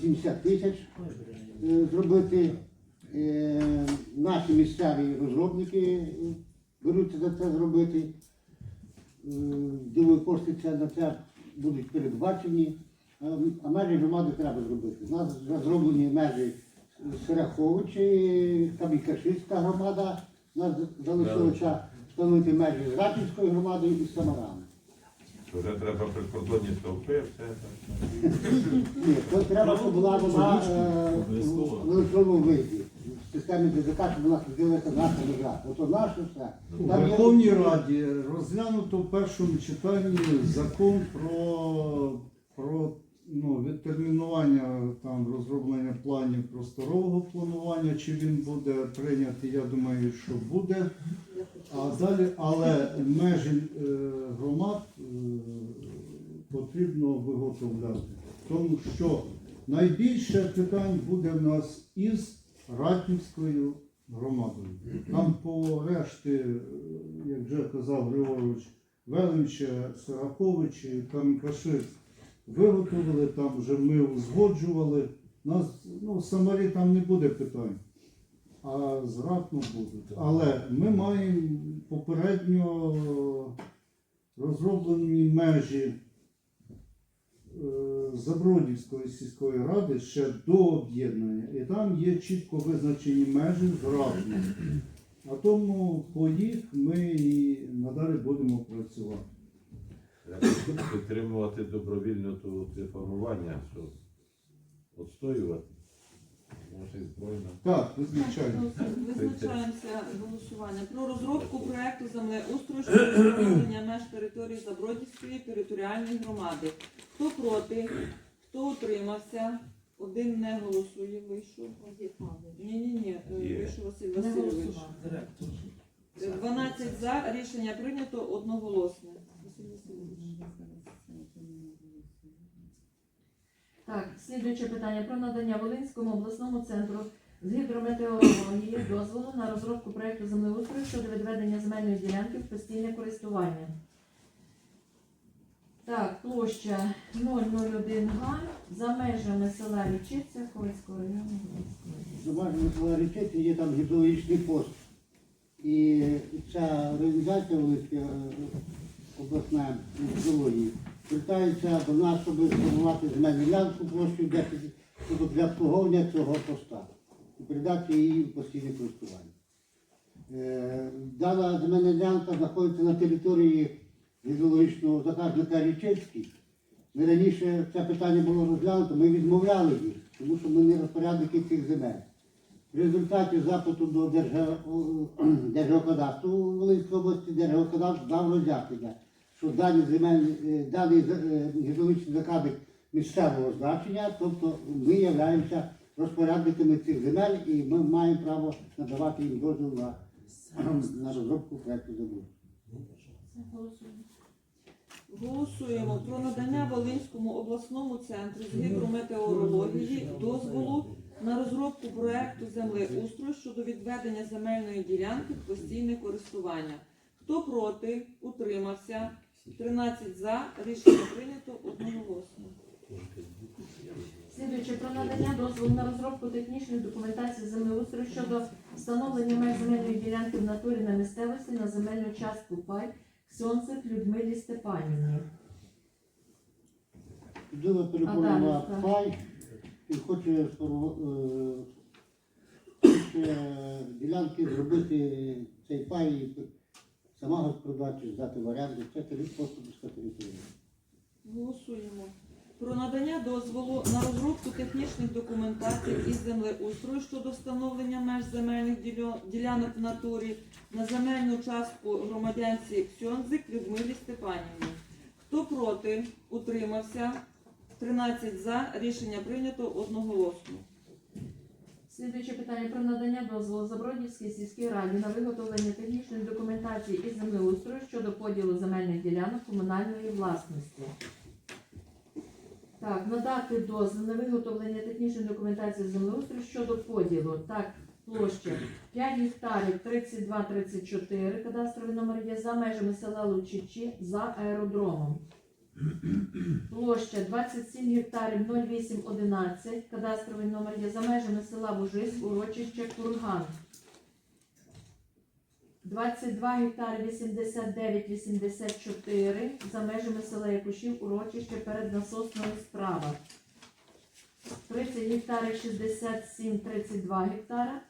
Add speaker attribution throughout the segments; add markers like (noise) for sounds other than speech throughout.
Speaker 1: 70 тисяч е, зробити. Е, Наші місцеві розробники беруться за це зробити. Е, Думаю, кошти це на це будуть передбачені. А- межі громади треба зробити. У нас вже зроблені межі Сераховичі, там і Кашицька громада. У нас залишилося встановити межі з Раківською громадою і з Самарами.
Speaker 2: Вже треба прикордонні стовпи, все так.
Speaker 1: Ні, то треба, щоб була вона е, в електронному виді. В системі ДЗК, щоб вона слідилася наша межа. Ото наше все.
Speaker 3: У
Speaker 1: Там є-
Speaker 3: Верховній Раді розглянуто в першому читанні закон про, про ну, відтермінування там розроблення планів просторового планування. Чи він буде прийнятий, я думаю, що буде. А далі, але межі е, громад е, потрібно виготовляти. Тому що найбільше питань буде в нас із Ратнівською громадою. Там по решті, е, як вже казав Григорович, Велимче, Сараковичі, там Кашиць виготовили, там вже ми узгоджували. Нас, ну, Самарі там не буде питань, а з Ратну будуть. Але ми маємо попередньо розроблені межі Забродівської сільської ради ще до об'єднання. І там є чітко визначені межі з Ратном. А тому по їх ми і надалі будемо працювати.
Speaker 2: Треба підтримувати добровільне ту- формування, щоб відстоювати.
Speaker 3: Так, визначаємо.
Speaker 4: Визначаємося голосування про розробку проекту землеустрою щодо встановлення меж території Забродівської територіальної громади. Хто проти, хто утримався, один не голосує, вийшов. Ні, ні, ні, вийшов Василь Васильович. 12 за, рішення прийнято одноголосне. Василь Васильович.
Speaker 5: Так, слідуюче питання про надання Волинському обласному центру з гідрометеорології дозволу на розробку проекту землеустрою щодо відведення земельної ділянки в постійне користування. Так, площа 001 га за межами села Річиця Ковальського району. Району.
Speaker 1: Зуважено слова речиці, є там гідрологічний пост. І ця організація Волинська е, обласна гідрології звертається до нас, щоб сформувати земельну ділянку площею 10 соток для обслуговування цього поста і передати її в постійне користування. Е, Дана земельна ділянка знаходиться на території гідрологічного заказника Річицький. Ми раніше це питання було розглянуто, ми відмовляли їх, тому що ми не розпорядники цих земель. В результаті запиту до (clears throat) Держгеокадастру Волинської області Держгеокадастр дав роз'яснення, що дані земельні, е, даний е, заказник місцевого значення, тобто ми являємося розпорядниками цих земель і ми маємо право надавати їм дозвіл на, на розробку проекту землі.
Speaker 5: Голосуємо.
Speaker 4: Про надання Волинському обласному центру з гідрометеорології дозволу на розробку проекту землеустрою щодо відведення земельної ділянки в постійне користування. Хто проти, утримався, 13 за, рішення прийнято одноголосно.
Speaker 5: Слідуюче про надання дозволу на розробку технічної документації землеустрою щодо встановлення меж земельної ділянки в натурі на місцевості на земельну частку пай Ксьонцик Людмилі Степанівні.
Speaker 1: Людина переходила
Speaker 5: А далі,
Speaker 1: пай і хоче, сформу- е, хоче ділянки зробити цей пай і сама господарча здати в оренду. Це просто пуста територія.
Speaker 4: Голосуємо. Про надання дозволу на розробку технічних документацій із землеустрою щодо встановлення меж земельних ділянок в натурі на земельну частку громадянці Ксьонзик Людмилі Степанівні. Хто проти, утримався, 13 за, рішення прийнято одноголосно.
Speaker 5: Слідуюче питання про надання дозволу Забродівській сільській раді на виготовлення технічної документації із землеустрою щодо поділу земельних ділянок комунальної власності. Так, надати дозвіл на виготовлення технічної документації землеустрою щодо поділу. Так, площа 5 гектарів 32-34, кадастровий номер є за межами села Лучичі за аеродромом. Площа 27 гектарів 0811. Кадастровий номер є за межами села Вужись, урочище Курган. 22 гектари 89-84 за межами села Якушів, урочище перед насосною справа. 30 гектарів 67-32 гектара.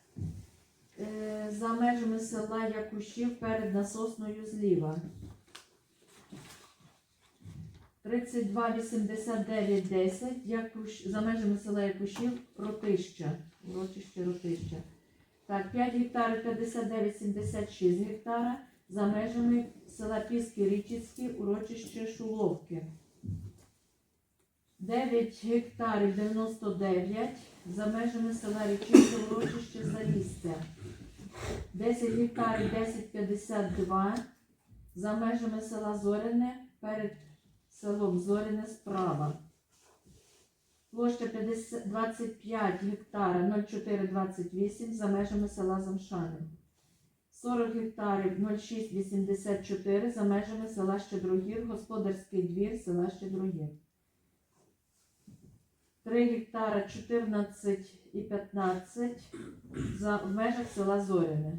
Speaker 5: Е, За межами села Якушів перед насосною зліва. 32 89 10 Якуш... за межами села Якушів Ротища. Урочище Ротища. Так, 5 гектарів 59 76 гектара за межами села Піски Річицькі, урочище Шуловки. 9 гектарів 99 за межами села Річицьке, урочище Залістя. 10 гектарів 1052 за межами села Зоряне перед селом Зоряне справа. Площа 25 гектара 0428 за межами села Замшани. 40 гектарів 0684 за межами села Щедрогір, господарський двір села Щедрогір. 3 гектара 14 і 15 за, в межах села Зоряне.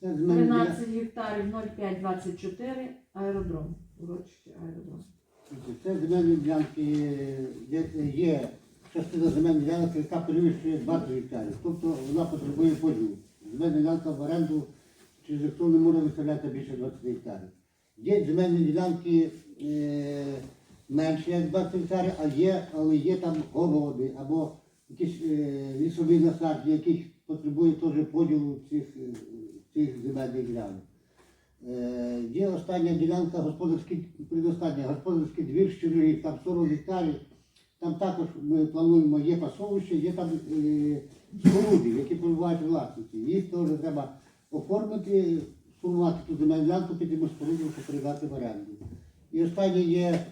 Speaker 1: Це з мене
Speaker 5: 13 гектарів 0524 аеродром. Урочище аеродром.
Speaker 1: Це земельні ділянки, де є частина земельної ділянки, яка перевищує 20 гектарів. Тобто вона потребує поділу. Земельна ділянка в оренду, чи ніхто не може виставляти більше 20 гектарів. Є земельні ділянки е, менше, як 20 гектарів, а є, але є там городи або якісь е, лісові насадження, яких потребує теж поділу цих, е, цих земельних ділянок. Е, Є остання ділянка господарський, предостання, господарський двір щирий, там 40 гектарів. Там також ми плануємо, є пасовище, є там е, споруди, які перебувають у власності. Їх теж треба оформити, сформувати ту земельну ділянку, під йому споруду, щоб передати в оренду. І останнє є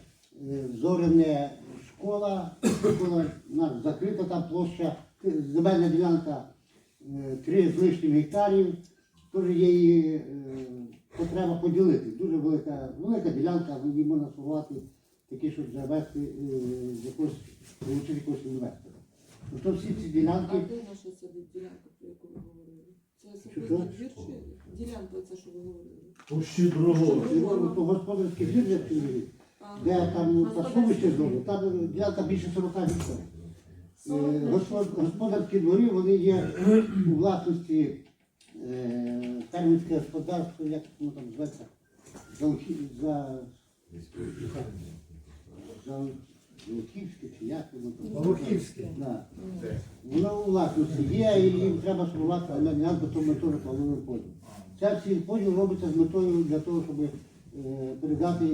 Speaker 1: е, зоряне школа, школа у нас закрита там площа, земельна ділянка е, 3 з лишнім гектарів. Теж є її е, потреба поділити. Дуже велика, велика ділянка, її можна сформувати такі, щоб завести е, якось, отримати якогось інвестора. Ну, то всі ці
Speaker 4: А де наша ця ділянка, про яку ви говорили? Це
Speaker 1: Що,
Speaker 4: сухозний двір чи ділянка ця, що ви говорили?
Speaker 3: Пущі другого.
Speaker 1: ну, то господарський як ти де там пасовище
Speaker 5: двір.
Speaker 1: там ділянка більше 40 гектарів. Е,
Speaker 5: 40
Speaker 1: госпо- Господарські дворі вони є у власності е, фермерське господарство, як воно там зветься, за, Лухі- за, за Луківське чи як воно там.
Speaker 3: Луківське.
Speaker 1: Да. Воно у власності є, і їм треба сформувати але ділянку, то ми теж плануємо поділ. Це всі поділ робиться з метою для того, щоб е, передати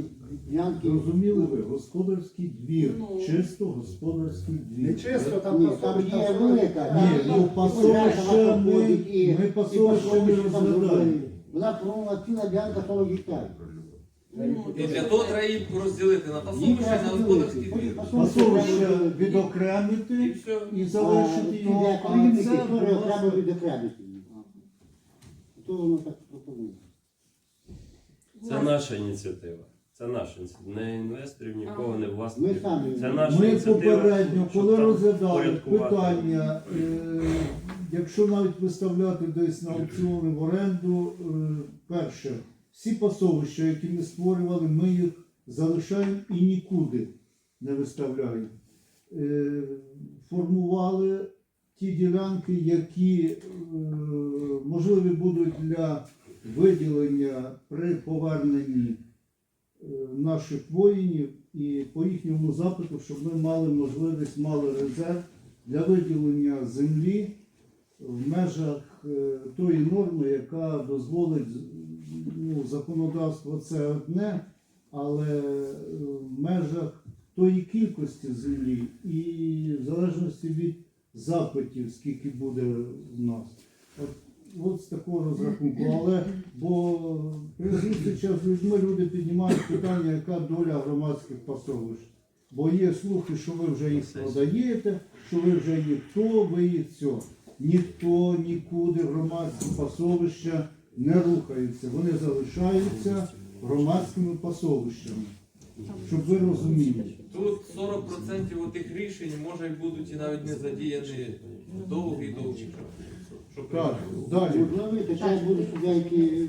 Speaker 1: ділянки.
Speaker 3: Зрозуміли ви, господарський двір,
Speaker 4: Ну.
Speaker 3: чисто господарський двір.
Speaker 6: Не чисто, там
Speaker 1: Ні, там є велика.
Speaker 3: Ні,
Speaker 1: там-
Speaker 3: ну, пасовище ми-
Speaker 1: проходить, і-
Speaker 3: ми
Speaker 1: і
Speaker 3: пасовище не
Speaker 1: пасовище там
Speaker 3: розглядаємо.
Speaker 1: зробили. Вона промова ціла ділянка 40 гектарів.
Speaker 4: ну,
Speaker 7: І для того треба їх розділити на пасовище,
Speaker 1: треба
Speaker 7: на
Speaker 1: поділити.
Speaker 7: господарський двір.
Speaker 3: Пасовище
Speaker 7: І
Speaker 3: відокремити
Speaker 7: все.
Speaker 3: і залишити його, а це
Speaker 1: треба
Speaker 3: просто...
Speaker 1: відокремити. То воно так пропонує.
Speaker 8: Це наша ініціатива. Це наша ініціатива. Не інвесторів, нікого, не
Speaker 1: Ми
Speaker 8: власників.
Speaker 1: самі.
Speaker 8: Це наша
Speaker 3: Ми
Speaker 8: ініціатива.
Speaker 3: попередньо,
Speaker 8: щоб
Speaker 3: коли
Speaker 8: там
Speaker 3: розглядали
Speaker 8: впорядкувати.
Speaker 3: питання, е, якщо навіть виставляти десь на аукціони в оренду, е, перше, всі пасовища, які ми створювали, ми їх залишаємо і нікуди не виставляємо. Е, формували ті ділянки, які е, можливі будуть для виділення при поверненні е, наших воїнів і по їхньому запиту, щоб ми мали можливість, мали резерв для виділення землі в межах е, тої норми, яка дозволить ну, законодавство це одне, але е, в межах тої кількості землі і в залежності від запитів, скільки буде в нас. От, от з такого розрахунку. Але бо при зустрічах з людьми люди піднімають питання, яка доля громадських пасовищ. Бо є слухи, що ви вже їх продаєте, що ви вже ніхто, ви їх цього. Ніхто нікуди громадські пасовища не рухаються. Вони залишаються громадськими пасовищами. щоб ви розуміли.
Speaker 7: Тут 40% тих рішень може й будуть і навіть не задіяні довгі-довгі.
Speaker 3: Так, далі.
Speaker 1: Можливо, і таке буде, що деякі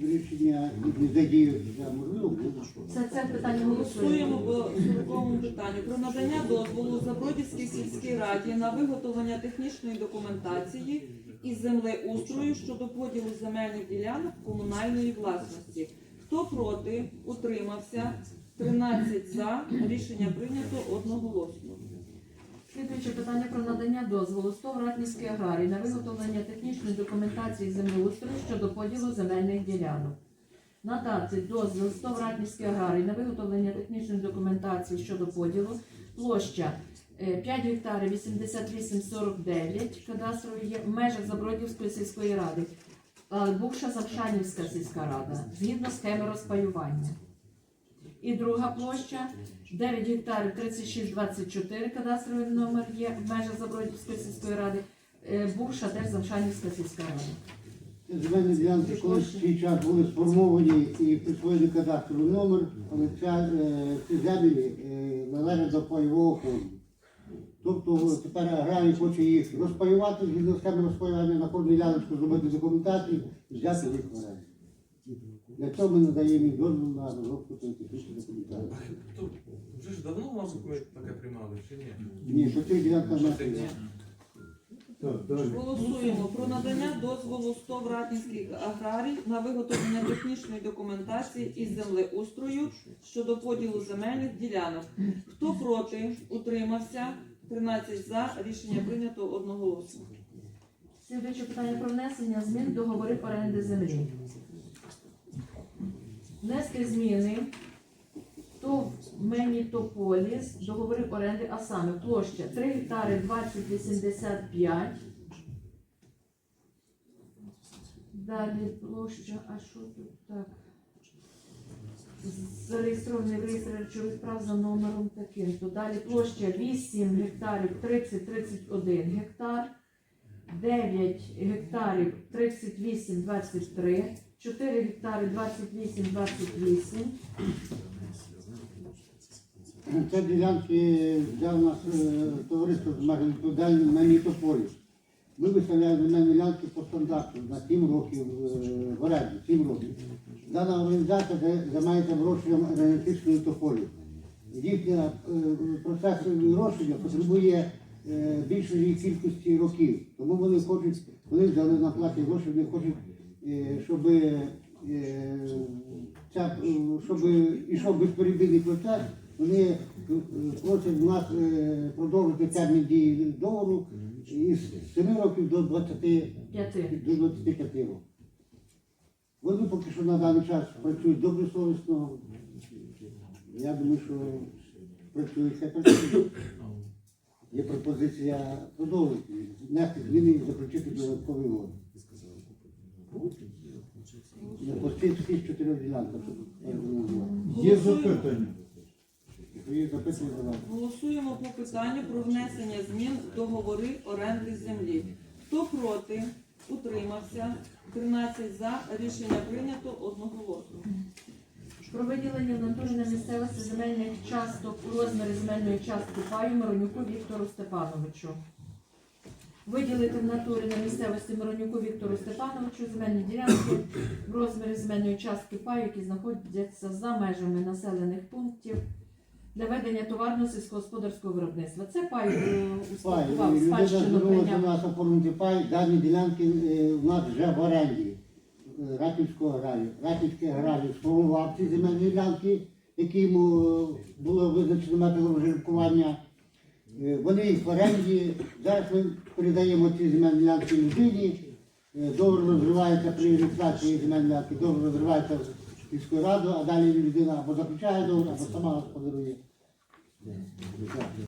Speaker 1: рішення не задіються, можливо, буде.
Speaker 5: Це це питання
Speaker 4: Голосуємо
Speaker 5: голосуємо.
Speaker 4: по 40 питанню про надання дозволу Забродівській сільській раді на виготовлення технічної документації із землеустрою щодо поділу земельних ділянок комунальної власності. Хто проти? Утримався. 13 за. Рішення прийнято одноголосно.
Speaker 5: Слідуюче питання про надання дозволу СТОВ Ратнівський аграрій на виготовлення технічної документації землеустрою щодо поділу земельних ділянок. Надати дозвіл СТОВ Ратнівський аграрій на виготовлення технічної документації щодо поділу. Площа е, 5 гектарів 8849 кадастрової є в межах Забродівської сільської ради. е, Бувша Замшанівська сільська рада згідно схеми розпаювання. І друга площа 9 гектарів 3624 кадастровий номер є в межах Забродівської сільської ради. Е, Бувша теж Замшанівська сільська рада.
Speaker 1: Земельні ділянки колись в свій час були сформовані і присвоєний кадастровий номер, але е, ці землі е, належать до пайового фонду. Тобто тепер аграрій хоче їх розпаювати, згідно схеми розпаювання на кожну діляночку зробити документацію взяти їх в оренду. Для цього ми надаємо їм дозвіл на розробку технічної документації.
Speaker 7: Вже ж давно, мабуть, ми таке приймали, чи ні?
Speaker 1: Ні, що
Speaker 7: ні?
Speaker 3: Так, далі.
Speaker 4: Голосуємо про надання дозволу СТОВ Ратнівський аграрій на виготовлення технічної документації із землеустрою щодо поділу земельних ділянок. Хто проти? Утримався. 13 за. Рішення прийнято одноголосно.
Speaker 5: Слідуюче питання про внесення змін договори оренди землі. Внести зміни ТОВ Менітополіс, договори оренди, а саме площа 3 гектари 2085. Далі площа, а що тут так? Зареєстрований в реєстрі речових прав за номером таким. То далі площа 8 гектарів 30-31 гектар. 9 гектарів 38-23, 4 гектари 28-28,
Speaker 1: Це ділянки взяв нас е, товариство з межами відповідальним на. Ми виставляємо земельні ділянки по стандарту на 7 років е, в оренді, 7 років. Дана організація за- займається вирощуванням енергетичної тополі. Їхня е, процес вирощення потребує е, більшої кількості років. Тому вони хочуть, вони взяли на платі гроші, вони хочуть, щоб, е, ця, е, щоб ішов безперебійний процес, вони е, просять нас е, продовжити термін дії договору із 7 років до 20
Speaker 5: 5.
Speaker 1: до 25 років. Вони поки що на даний час працюють добросовісно. Я думаю, що працюють все працюють. Є пропозиція продовжити, внести зміни і заключити додаткові угоди. По чотирьох ділянках.
Speaker 3: Є запитання?
Speaker 4: Голосуємо по питанню про внесення змін в договори оренди землі. Хто проти? Утримався. 13 за. Рішення прийнято одноголосно.
Speaker 5: Про виділення в місцевості земельних часток у розмірі земельної частки паю Миронюку Віктору Степановичу. Виділити в натурі на місцевості Миронюку Віктору Степановичу земельні ділянки в розмірі земельної частки паю, які знаходяться за межами населених пунктів для ведення товарного сільськогосподарського виробництва. Це пай е, успадкував, спадщину прийняв.
Speaker 1: оформити пай, дані ділянки е, у нас вже в оренді е, Ратівського аграрію. Ратівський аграрій сформував ці земельні ділянки, які йому було визначено методом жеребкування. Е, Вони в оренді. Зараз ми передаємо ці земельні людині. Е, Договор розривається при реєстрації земельної ділянки, договор розривається в міську раду, а далі людина або заключає договор, або сама господарує.